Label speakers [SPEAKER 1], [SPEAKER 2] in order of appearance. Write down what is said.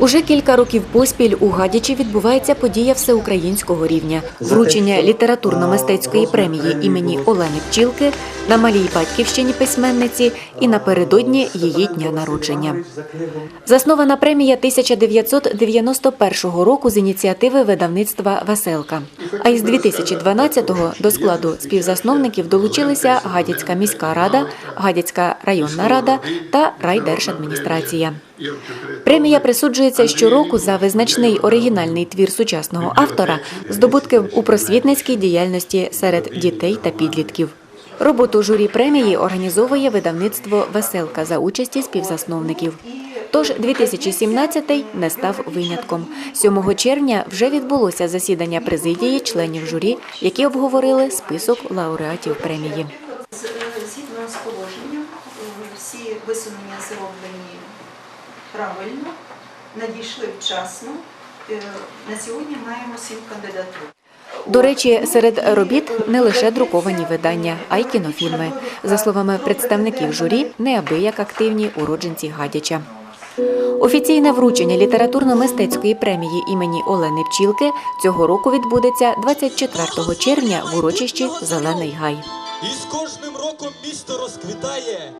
[SPEAKER 1] Уже кілька років поспіль у Гадячі відбувається подія всеукраїнського рівня вручення літературно-мистецької премії імені Олени Пчілки на малій батьківщині письменниці і напередодні її дня народження. Заснована премія 1991 року з ініціативи видавництва Веселка. А із 2012-го до складу співзасновників долучилися Гадяцька міська рада, Гадяцька районна рада та райдержадміністрація. Премія присуджується щороку за визначний оригінальний твір сучасного автора, здобутки у просвітницькій діяльності серед дітей та підлітків. Роботу журі премії організовує видавництво Веселка за участі співзасновників. Тож 2017 не став винятком. 7 червня вже відбулося засідання президії членів журі, які обговорили список лауреатів премії.
[SPEAKER 2] Згідно з положенням, всі висунення зроблені правильно, надійшли вчасно. Е, На сьогодні маємо сім кандидатур.
[SPEAKER 1] До речі, серед робіт не лише друковані видання, а й кінофільми. За словами представників журі, неабияк активні уродженці Гадяча. Офіційне вручення літературно-мистецької премії імені Олени Пчілки цього року відбудеться 24 червня в урочищі Зелений Гай.
[SPEAKER 3] І з кожним роком місто розквітає.